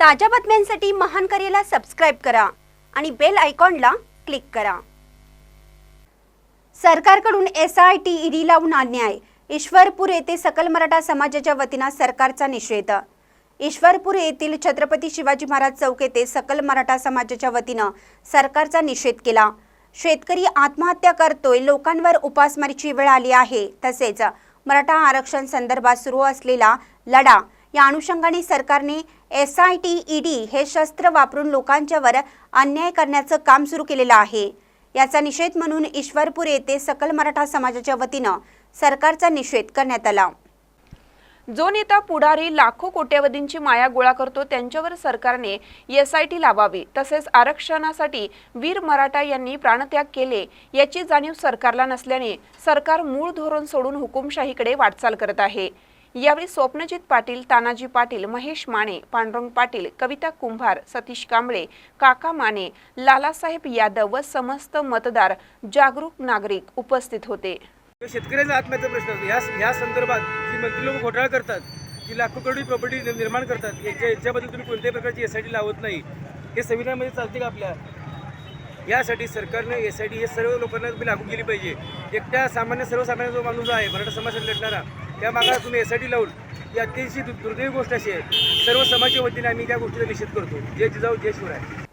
ताज्या बातम्यांसाठी महान करेला सबस्क्राईब करा आणि बेल आयकॉनला क्लिक करा. सरकारकडून एस आय टी ईडी लावून अन्याय. ईश्वरपूर येथे सकल मराठा समाजाच्या वतीनं सरकारचा निषेध. ईश्वरपूर येथील छत्रपती शिवाजी महाराज चौक येथे सकल मराठा समाजाच्या वतीनं सरकारचा निषेध केला. शेतकरी आत्महत्या करतोय लोकांवर उपासमारीची वेळ आली आहे. तसेच मराठा आरक्षण संदर्भात सुरू असलेला लढा या अनुषंगाने सरकारने S I T E D हे शस्त्र वापरून लोकांच्यावर अन्याय करण्याचं काम सुरू केलेलं आहे. याचा निषेध म्हणून ईश्वरपूर येथे सकल मराठा समाजाच्या वतीनं सरकारचा निषेध करण्यात आला. जो नेता पुढारी लाखो कोट्यवधींची माया गोळा करतो त्यांच्यावर सरकारने एस आय टी लावावी तसेच आरक्षणासाठी वीर मराठा यांनी प्राणत्याग केले याची जाणीव सरकारला नसल्याने सरकार मूळ धोरण सोडून हुकुमशाहीकडे वाटचाल करत आहे. यावेळी स्वप्नजित पाटील तानाजी पाटील महेश माने पांडुरंग पाटील कविता कुंभार सतीश कांबळे काका माने लालासाहेब यादव व समस्त मतदार जागरूक नागरिक उपस्थित होते. तो शेतकऱ्याचा आत्म्याचा प्रश्न या या संदर्भात जी मंत्री लोक घोटाळा करतात जी लाखो करोडी प्रॉपर्टी निर्माण करतात याच्या याच्याबद्दल तुम्ही कोणत्याही प्रकारची एस आय टी लावत नाही हे संविधानामध्ये चालते का आपल्या? यासाठी सरकारने एस आय टी हे सर्व लोकांना तुम्ही लागू केली पाहिजे. एकट्या सामान्य सर्वसामान्य जो माणूस आहे मराठा समाजात लढणारा त्या मागाला तुम्ही एस आय टी लावून ही अतिशय दु- दुर्दैवी गोष्ट अशी आहे सर्व समाजाच्या वतीने आम्ही त्या गोष्टीचा निषेध करतो. जय जिजाऊ जय शिवराय.